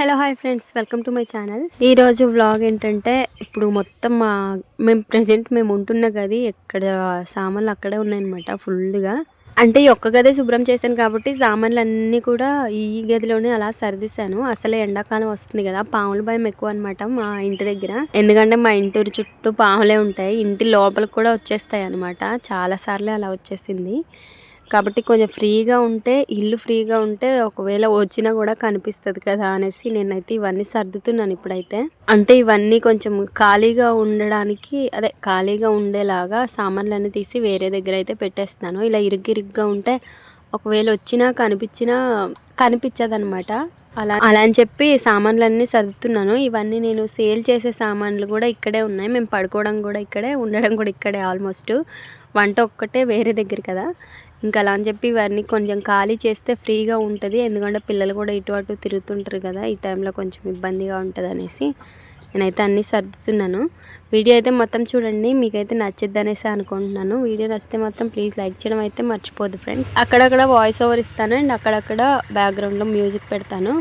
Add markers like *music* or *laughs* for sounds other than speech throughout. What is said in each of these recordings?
Hello hi friends. Welcome to my channel. ఈరోజు vlog ఏంటంటే ఇప్పుడు మొత్తం మా మేము ప్రజెంట్ మేము ఉంటున్న గది ఎక్కడ సామాన్లు అక్కడే ఉన్నాయన్నమాట ఫుల్గా. అంటే ఈ ఒక్క గదే శుభ్రం చేశాను కాబట్టి సామాన్లు అన్నీ కూడా ఈ గదిలోనే అలా సర్దిశాను. అసలు ఎండాకాలం వస్తుంది కదా పాముల భయం ఎక్కువ అనమాట మా ఇంటి దగ్గర. ఎందుకంటే మా ఇంటి చుట్టూ పాములే ఉంటాయి ఇంటి లోపలికి కూడా వచ్చేస్తాయి అనమాట చాలా సార్లు అలా వచ్చేసింది. కాబట్టి కొంచెం ఫ్రీగా ఉంటే ఇల్లు ఫ్రీగా ఉంటే ఒకవేళ వచ్చినా కూడా కనిపిస్తుంది కదా అనేసి నేనైతే ఇవన్నీ సర్దుతున్నాను ఇప్పుడైతే. అంటే ఇవన్నీ కొంచెం ఖాళీగా ఉండడానికి అదే ఖాళీగా ఉండేలాగా సామాన్లన్నీ తీసి వేరే దగ్గర అయితే పెట్టేస్తాను ఇలా ఇరుగ్గిరుగ్గా ఉంటే ఒకవేళ వచ్చినా కనిపించినా కనిపించదనమాట అలా అలా అని చెప్పి సామాన్లన్నీ సర్దుతున్నాను. ఇవన్నీ నేను సేల్ చేసే సామాన్లు కూడా ఇక్కడే ఉన్నాయి. మేము పడుకోవడం కూడా ఇక్కడే ఉండడం కూడా ఇక్కడే ఆల్మోస్ట్. వంట ఒక్కటే వేరే దగ్గర కదా. ఇంకా అలా అని చెప్పి ఇవన్నీ కొంచెం ఖాళీ చేస్తే ఫ్రీగా ఉంటుంది. ఎందుకంటే పిల్లలు కూడా ఇటు అటు తిరుగుతుంటారు కదా ఈ టైంలో కొంచెం ఇబ్బందిగా ఉంటుంది అనేసి నేనైతే అన్నీ సర్దుతున్నాను. వీడియో అయితే మొత్తం చూడండి మీకైతే నచ్చిద్ది అనేసి అనుకుంటున్నాను. వీడియో నచ్చితే మాత్రం ప్లీజ్ లైక్ చేయడం అయితే మర్చిపోదు ఫ్రెండ్స్. అక్కడక్కడ వాయిస్ ఓవర్ ఇస్తాను అండ్ అక్కడక్కడ బ్యాక్గ్రౌండ్లో మ్యూజిక్ పెడతాను.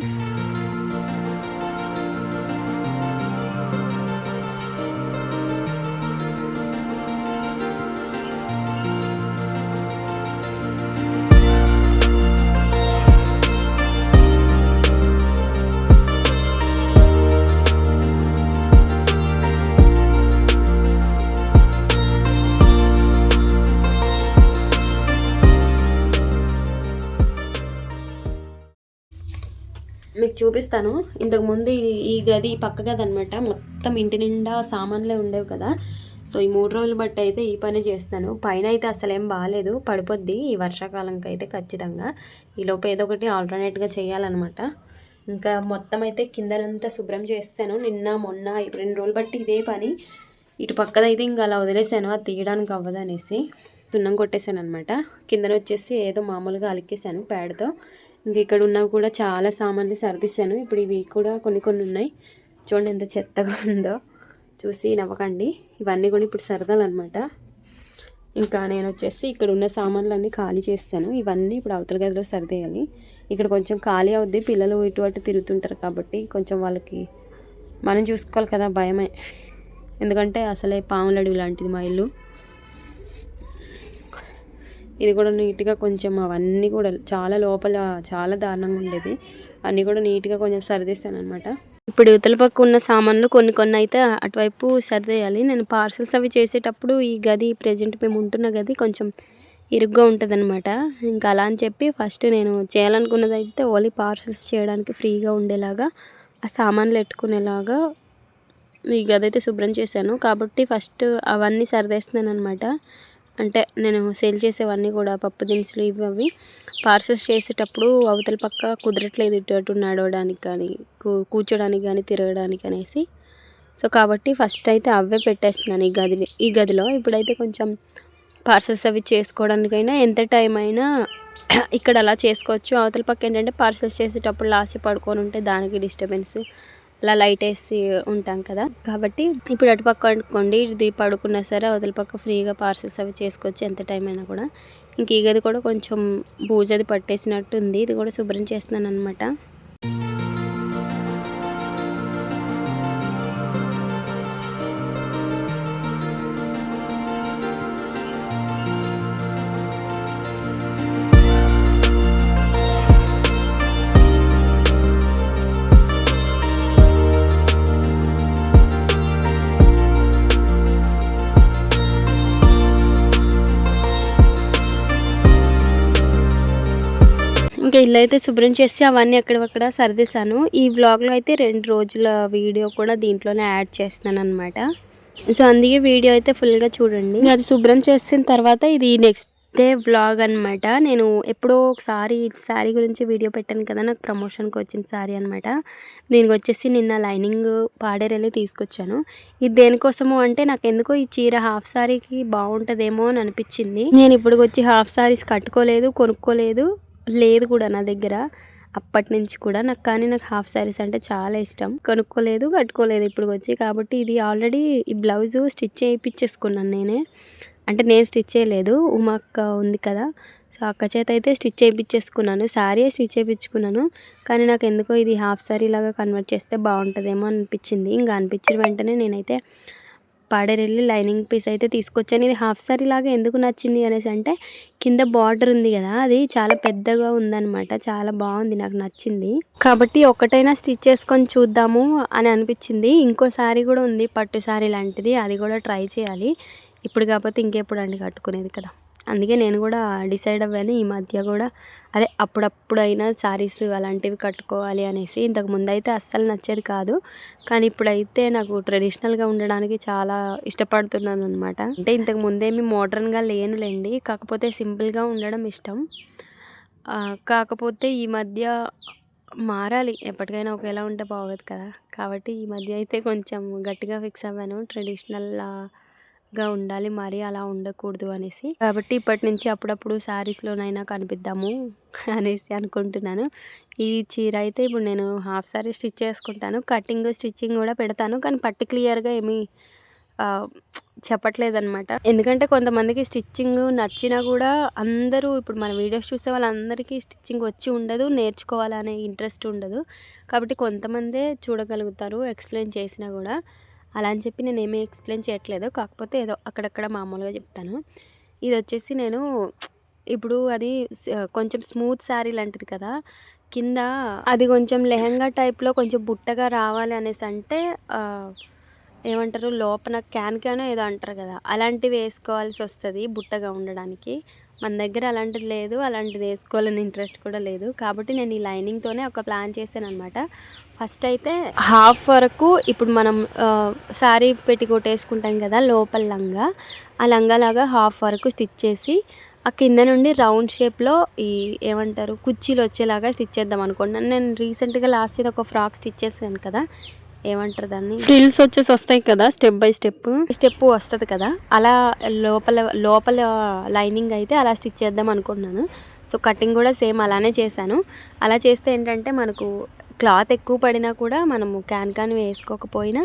మీకు చూపిస్తాను. ఇంతకుముందు ఈ- గది పక్క గది అనమాట మొత్తం ఇంటి నిండా సామాన్లే ఉండేవి కదా. సో ఈ మూడు రోజులు బట్టి అయితే ఈ పని చేస్తాను పైన అయితే అసలు ఏం బాగాలేదు పడిపోద్ది ఈ వర్షాకాలంకి అయితే ఖచ్చితంగా. ఈ ఏదో ఒకటి ఆల్టర్నేట్గా చేయాలన్నమాట. ఇంకా మొత్తం అయితే కిందనంతా శుభ్రం చేస్తాను. నిన్న మొన్న రెండు రోజులు బట్టి ఇదే పని. ఇటు పక్కదైతే ఇంకా అలా వదిలేసాను అది తీయడానికి అవ్వదు అనేసి కొట్టేశాను అనమాట కిందన వచ్చేసి ఏదో మామూలుగా అలికేసాను ప్యాడ్తో ఇంక ఇక్కడ ఉన్నవి కూడా చాలా సామాన్లు సర్దిస్తాను. ఇప్పుడు ఇవి కూడా కొన్ని కొన్ని ఉన్నాయి. చూడండి ఎంత చెత్తగా ఉందో. చూసి నవ్వకండి. ఇవన్నీ కూడా ఇప్పుడు సరదాలన్నమాట. ఇంకా నేను వచ్చేసి ఇక్కడ ఉన్న సామాన్లన్నీ ఖాళీ చేస్తాను. ఇవన్నీ ఇప్పుడు అవతల గదిలో సరిదేయాలి. ఇక్కడ కొంచెం ఖాళీ అవుద్ది. పిల్లలు ఇటు అటు తిరుగుతుంటారు కాబట్టి కొంచెం వాళ్ళకి మనం చూసుకోవాలి కదా భయమే. ఎందుకంటే అసలే పాముల అడవి లాంటిది మా ఇల్లు. ఇది కూడా నీట్గా కొంచెం అవన్నీ కూడా చాలా లోపల చాలా దారుణంగా ఉండేది. అన్నీ కూడా నీట్గా కొంచెం సరిదిస్తాను అనమాట ఇప్పుడు ఇవతల పక్క ఉన్న సామాన్లు కొన్ని కొన్ని అయితే అటువైపు సరిదేయాలి. నేను పార్సల్స్ అవి చేసేటప్పుడు ఈ గది ప్రజెంట్ మేము ఉంటున్న గది కొంచెం ఇరుగ్గా ఉంటుంది అనమాట ఇంకా అలా అని చెప్పి ఫస్ట్ నేను చేయాలనుకున్నది అయితే ఓన్లీ పార్సల్స్ చేయడానికి ఫ్రీగా ఉండేలాగా ఆ సామాన్లు పెట్టుకునేలాగా ఈ గది అయితే శుభ్రం చేశాను. కాబట్టి ఫస్ట్ అవన్నీ సరిదేస్తున్నాను అనమాట అంటే నేను సేల్ చేసేవన్నీ కూడా పప్పు దినుసులు ఇవి అవి పార్సల్స్ చేసేటప్పుడు అవతల పక్క కుదరట్లేదు ఇటు అటు నడవడానికి కానీ కూర్చోడానికి కానీ తిరగడానికి అనేసి. సో కాబట్టి ఫస్ట్ అయితే అవే పెట్టేస్తున్నాను ఈ గది ఈ గదిలో. ఇప్పుడైతే కొంచెం పార్సల్స్ అవి చేసుకోవడానికైనా ఎంత టైం అయినా ఇక్కడ అలా చేసుకోవచ్చు. అవతల పక్క ఏంటంటే పార్సల్స్ చేసేటప్పుడు లాస్ట్ పడుకొని ఉంటే దానికి డిస్టర్బెన్స్ అలా లైట్ వేసి ఉంటాం కదా. కాబట్టి ఇప్పుడు అటుపక్క అనుకోండి ఇది పడుకున్నా సరే అవతల పక్క ఫ్రీగా పార్సల్స్ అవి చేసుకోవచ్చు ఎంత టైం అయినా కూడా. ఇంక ఈ గది కూడా కొంచెం బూజది పట్టేసినట్టు ఉంది ఇది కూడా శుభ్రం చేస్తున్నాను అనమాట ఇంకా ఇల్లు అయితే శుభ్రం చేసి అవన్నీ అక్కడక్కడ సర్దేశాను. ఈ వ్లాగ్లో అయితే రెండు రోజుల వీడియో కూడా దీంట్లోనే యాడ్ చేస్తున్నాను అనమాట సో అందుకే వీడియో అయితే ఫుల్గా చూడండి. అది శుభ్రం చేసిన తర్వాత ఇది నెక్స్ట్ డే వ్లాగ్ అనమాట నేను ఎప్పుడో ఒకసారి శారీ గురించి వీడియో పెట్టాను కదా నాకు ప్రమోషన్కి వచ్చిన శారీ అనమాట దీనికి వచ్చేసి నిన్న లైనింగ్ పాడేరెళ్ళి తీసుకొచ్చాను. ఇది దేనికోసము అంటే నాకు ఎందుకో ఈ చీర హాఫ్ శారీకి బాగుంటుందేమో అని అనిపించింది. నేను ఇప్పుడు వచ్చి హాఫ్ శారీస్ కట్టుకోలేదు కొనుక్కోలేదు. లేదు కూడా నా దగ్గర. అప్పటి నుంచి కూడా నాకు కానీ నాకు హాఫ్ శారీస్ అంటే చాలా ఇష్టం. కొనుక్కోలేదు కట్టుకోలేదు ఇప్పుడు వచ్చి. కాబట్టి ఇది ఆల్రెడీ ఈ బ్లౌజ్ స్టిచ్ చేయించేసుకున్నాను నేనే. అంటే నేను స్టిచ్ చేయలేదు. ఉమాక్క ఉంది కదా. సో సో అక్క చేత అయితే స్టిచ్ చేయించేసుకున్నాను శారీ స్టిచ్ చేయించుకున్నాను కానీ నాకు ఎందుకో ఇది హాఫ్ శారీ లాగా కన్వర్ట్ చేస్తే బాగుంటుందేమో అనిపించింది. ఇంకా అనిపించిన వెంటనే నేనైతే పాడేరెళ్ళి లైనింగ్ పీస్ అయితే తీసుకొచ్చాను. ఇది హాఫ్ సారీ లాగా ఎందుకు నచ్చింది అనేసి అంటే కింద బార్డర్ ఉంది కదా అది చాలా పెద్దగా ఉందన్నమాట. చాలా బాగుంది నాకు నచ్చింది. కాబట్టి ఒకటైనా స్టిచ్ చేసుకొని చూద్దాము అని అనిపించింది. ఇంకో సారీ కూడా ఉంది పట్టు సారీ లాంటిది అది కూడా ట్రై చేయాలి. ఇప్పుడు కాకపోతే ఇంకెప్పుడు అండి కట్టుకునేది కదా. అందుకే నేను కూడా డిసైడ్ అవ్వాను ఈ మధ్య కూడా. అదే అప్పుడప్పుడైనా శారీస్ అలాంటివి కట్టుకోవాలి అనేసి ఇంతకు ముందు అయితే అస్సలు నచ్చేది కాదు. కానీ ఇప్పుడైతే నాకు ట్రెడిషనల్గా ఉండడానికి చాలా ఇష్టపడుతున్నాను అనమాట అంటే ఇంతకు ముందేమి మోడర్న్గా లేనులేండి. కాకపోతే సింపుల్గా ఉండడం ఇష్టం. కాకపోతే ఈ మధ్య మారాలి. ఎప్పటికైనా ఒకేలా ఉంటే బాగోదు కదా. కాబట్టి ఈ మధ్య అయితే కొంచెం గట్టిగా ఫిక్స్ అవ్వాను. ట్రెడిషనల్ గా ఉండాలి మరీ అలా ఉండకూడదు అనేసి. కాబట్టి ఇప్పటి నుంచి అప్పుడప్పుడు శారీస్లోనైనా కనిపిద్దాము *laughs* అనేసి అనుకుంటున్నాను. ఈ చీర అయితే ఇప్పుడు నేను హాఫ్ శారీ స్టిచ్ చేసుకుంటాను. కటింగ్ స్టిచ్చింగ్ కూడా పెడతాను. కానీ పర్టికులర్గా ఏమీ చెప్పట్లేదనమాట ఎందుకంటే కొంతమందికి స్టిచ్చింగ్ నచ్చినా కూడా అందరూ ఇప్పుడు మన వీడియోస్ చూసే వాళ్ళందరికీ స్టిచ్చింగ్ వచ్చి ఉండదు నేర్చుకోవాలనే ఇంట్రెస్ట్ ఉండదు. కాబట్టి కొంతమందే చూడగలుగుతారు ఎక్స్ప్లెయిన్ చేసినా కూడా. అలా అని చెప్పి నేను ఏమీ ఎక్స్ప్లెయిన్ చేయట్లేదు. కాకపోతే ఏదో అక్కడక్కడ మామూలుగా చెప్తాను. ఇది వచ్చేసి నేను ఇప్పుడు అది కొంచెం స్మూత్ శారీ లాంటిది కదా కింద అది కొంచెం లెహంగా టైప్లో కొంచెం బుట్టగా రావాలి అనేసి అంటే ఏమంటారు లోపల క్యాన్ క్యాన్ ఏదో అంటారు కదా అలాంటివి వేసుకోవాల్సి వస్తుంది బుట్టగా ఉండడానికి. మన దగ్గర అలాంటిది లేదు అలాంటిది వేసుకోవాలని ఇంట్రెస్ట్ కూడా లేదు. కాబట్టి నేను ఈ లైనింగ్తోనే ఒక ప్లాన్ చేశాను అనమాట ఫస్ట్ అయితే హాఫ్ వరకు ఇప్పుడు మనం శారీ పెట్టి కొట్టేసుకుంటాం కదా లోపల లంగా. ఆ లంగాలాగా హాఫ్ వరకు స్టిచ్ చేసి ఆ కింద నుండి రౌండ్ షేప్లో ఈ ఏమంటారు కుర్చీలు వచ్చేలాగా స్టిచ్ చేద్దాం అనుకోండి నేను రీసెంట్గా లాస్ట్ ఇయర్ ఒక ఫ్రాక్ స్టిచ్ చేశాను కదా ఏమంటారు దాన్ని? ఫ్రిల్స్ వచ్చేసి వస్తాయి కదా స్టెప్ బై స్టెప్. స్టెప్ వస్తుంది కదా. అలా లోపల లోపల లైనింగ్ అయితే అలా స్టిచ్ చేద్దాం అనుకుంటున్నాను. సో కటింగ్ కూడా సేమ్ అలానే చేశాను. అలా చేస్తే ఏంటంటే మనకు క్లాత్ ఎక్కువ పడినా కూడా మనము క్యాన్ క్యాన్ వేసుకోకపోయినా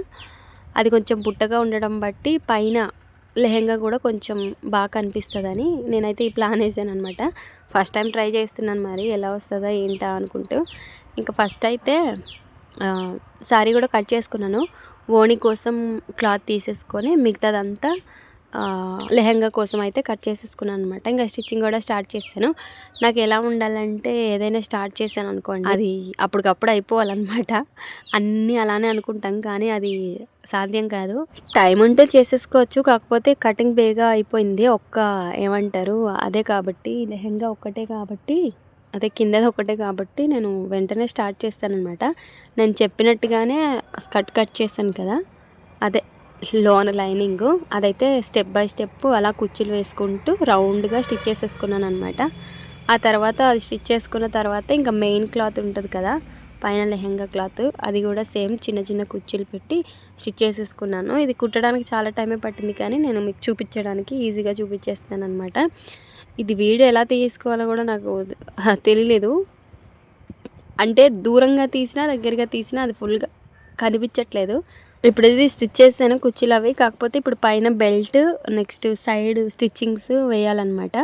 అది కొంచెం బుట్టగా ఉండడం బట్టి పైన లెహెంగా కూడా కొంచెం బాగా కనిపిస్తుందని నేనైతే ఈ ప్లాన్ వేసాను అనమాట ఫస్ట్ టైం ట్రై చేస్తున్నాను మరి ఎలా వస్తుందా ఏంటా అనుకుంటూ. ఇంకా ఫస్ట్ అయితే శారీ కూడా కట్ చేసుకున్నాను. ఓణి కోసం క్లాత్ తీసేసుకొని మిగతాదంతా లెహంగా కోసం అయితే కట్ చేసేసుకున్నాను అనమాట ఇంకా స్టిచ్చింగ్ కూడా స్టార్ట్ చేశాను నాకు ఎలా ఉండాలంటే ఏదైనా స్టార్ట్ చేశాను అనుకోండి. అది అప్పటికప్పుడు అయిపోవాలన్నమాట. అన్నీ అలానే అనుకుంటాం కానీ అది సాధ్యం కాదు. టైం ఉంటే చేసేసుకోవచ్చు. కాకపోతే కటింగ్ బేగా అయిపోయింది. ఒక్క ఏమంటారు? అదే కాబట్టి లెహంగా ఒక్కటే కాబట్టి అదే కిందది ఒకటే కాబట్టి నేను వెంటనే స్టార్ట్ చేస్తానమాట నేను చెప్పినట్టుగానే స్కర్ట్ కట్ చేశాను కదా అదే లోన లైనింగ్ అదైతే స్టెప్ బై స్టెప్ అలా కుర్చీలు వేసుకుంటూ రౌండ్గా స్టిచ్ చేసేసుకున్నాను అనమాట ఆ తర్వాత అది స్టిచ్ చేసుకున్న తర్వాత ఇంకా మెయిన్ క్లాత్ ఉంటుంది కదా పైన లెహెంగా క్లాత్ అది కూడా సేమ్ చిన్న చిన్న కుర్చీలు పెట్టి స్టిచ్ చేసేసుకున్నాను. ఇది కుట్టడానికి చాలా టైమే పట్టింది కానీ నేను మీకు చూపించడానికి ఈజీగా చూపించేస్తాను అనమాట ఇది వీడియో ఎలా తీసుకోవాలో కూడా నాకు తెలియలేదు అంటే దూరంగా తీసినా దగ్గరగా తీసినా అది ఫుల్గా కనిపించట్లేదు. ఇప్పుడు ఇది స్టిచ్ చేశాను కుర్చీలు అవి. కాకపోతే ఇప్పుడు పైన బెల్ట్ నెక్స్ట్ సైడ్ స్టిచ్చింగ్స్ వేయాలన్నమాట.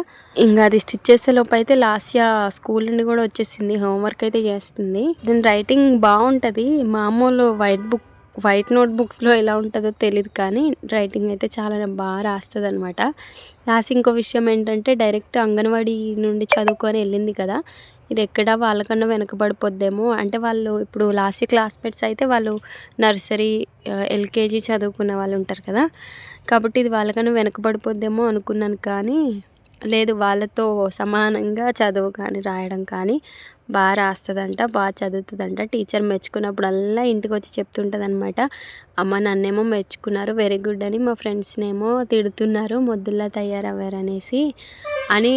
ఇంకా అది స్టిచ్ చేసే లోపు అయితే లాస్ట్ స్కూల్ నుండి కూడా వచ్చేసింది. హోంవర్క్ అయితే చేస్తుంది. దీని రైటింగ్ బాగుంటుంది. మామూలు వైట్ బుక్ వైట్ నోట్ బుక్స్లో ఎలా ఉంటుందో తెలియదు కానీ రైటింగ్ అయితే చాలా బాగా రాస్తుంది అనమాట రాసి ఇంకో విషయం ఏంటంటే డైరెక్ట్ అంగన్వాడీ నుండి చదువుకొని వెళ్ళింది కదా ఇది ఎక్కడ వాళ్ళకన్నా వెనకబడిపోద్దేమో. అంటే వాళ్ళు ఇప్పుడు లాస్ట్ క్లాస్మేట్స్ అయితే వాళ్ళు నర్సరీ ఎల్కేజీ చదువుకున్న వాళ్ళు ఉంటారు కదా కాబట్టి ఇది వాళ్ళకన్నా వెనకబడిపోద్దేమో అనుకున్నాను కానీ లేదు వాళ్ళతో సమానంగా చదువు కానీ రాయడం కానీ బాగా రాస్తుందంట బాగా చదువుతుందంట. టీచర్ మెచ్చుకున్నప్పుడల్లా ఇంటికి వచ్చి చెప్తుంటుంది అనమాట అమ్మ నన్నేమో మెచ్చుకున్నారు వెరీ గుడ్ అని మా ఫ్రెండ్స్నేమో తిడుతున్నారు మొద్దుల్లా తయారవ్వారనేసి అని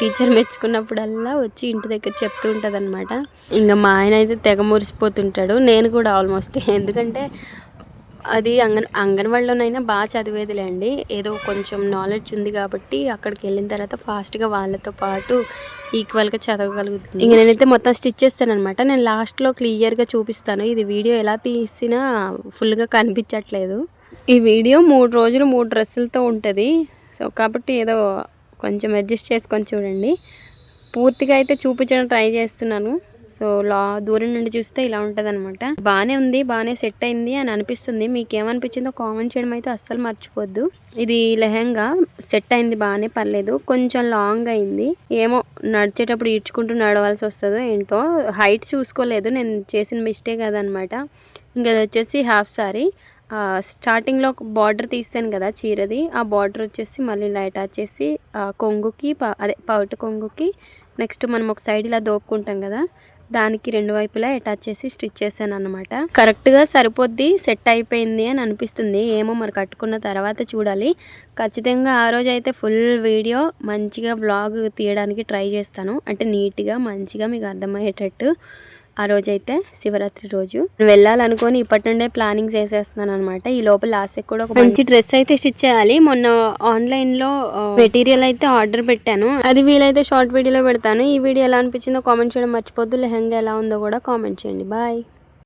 టీచర్ మెచ్చుకున్నప్పుడల్లా వచ్చి ఇంటి దగ్గర చెప్తూ ఉంటుంది అనమాట ఇంకా మా ఆయన అయితే తెగ మురిసిపోతుంటాడు. నేను కూడా ఆల్మోస్ట్. ఎందుకంటే అది అంగన్ అంగన్వాడిలోనైనా బాగా చదివేదిలేండి. ఏదో కొంచెం నాలెడ్జ్ ఉంది కాబట్టి అక్కడికి వెళ్ళిన తర్వాత ఫాస్ట్గా వాళ్ళతో పాటు ఈక్వల్గా చదవగలుగుతుంది. ఇంక నేనైతే మొత్తం స్టిచ్ చేస్తానమాట నేను లాస్ట్లో క్లియర్గా చూపిస్తాను. ఇది వీడియో ఎలా తీసినా ఫుల్గా కనిపించట్లేదు. ఈ వీడియో మూడు రోజులు మూడు డ్రెస్సులతో ఉంటుంది. సో కాబట్టి ఏదో కొంచెం అడ్జస్ట్ చేసుకొని చూడండి. పూర్తిగా అయితే చూపించడం ట్రై చేస్తున్నాను. సో లా దూరం నుండి చూస్తే ఇలా ఉంటుంది అనమాట బాగానే ఉంది బాగానే సెట్ అయింది అని అనిపిస్తుంది. మీకు ఏమనిపించిందో కామెంట్ చేయడం అయితే అస్సలు మర్చిపోద్దు. ఇది లెహంగా సెట్ అయింది బాగానే పర్లేదు. కొంచెం లాంగ్ అయింది. ఏమో నడిచేటప్పుడు ఈడ్చుకుంటూ నడవాల్సి వస్తుందో ఏంటో. హైట్ చూసుకోలేదు నేను చేసిన మిస్టేక్ అదనమాట ఇంకా వచ్చేసి హాఫ్ సారీ స్టార్టింగ్లో ఒక బార్డర్ తీసాను కదా చీరది. ఆ బార్డర్ వచ్చేసి మళ్ళీ ఇలా అటాచ్ చేసి కొంగుకి ప- అదే పౌట కొంగుకి నెక్స్ట్ మనం ఒక సైడ్ ఇలా దోపుకుంటాం కదా. దానికి రెండు వైపులా అటాచ్ చేసి స్టిచ్ చేశాను అనమాట కరెక్ట్గా సరిపోద్ది సెట్ అయిపోయింది అని అనిపిస్తుంది. ఏమో మరి కట్టుకున్న తర్వాత చూడాలి. ఖచ్చితంగా ఆ రోజు అయితే ఫుల్ వీడియో మంచిగా బ్లాగ్ తీయడానికి ట్రై చేస్తాను. అంటే నీట్గా మంచిగా మీకు అర్థమయ్యేటట్టు. ఆ రోజైతే శివరాత్రి రోజు. వెళ్ళాలనుకొని ఇప్పటి నుండే ప్లానింగ్ చేసేస్తున్నాను అనమాట ఈ లోపల లాస్ట్ కూడా ఒక మంచి డ్రెస్ అయితే స్టిచ్ చేయాలి. మొన్న ఆన్లైన్లో మెటీరియల్ అయితే ఆర్డర్ పెట్టాను. అది వీలైతే షార్ట్ వీడియోలో పెడతాను. ఈ వీడియో ఎలా అనిపించిందో కామెంట్ చేయడం మర్చిపోద్దు. లెహంగా ఎలా ఉందో కూడా కామెంట్ చేయండి. బాయ్.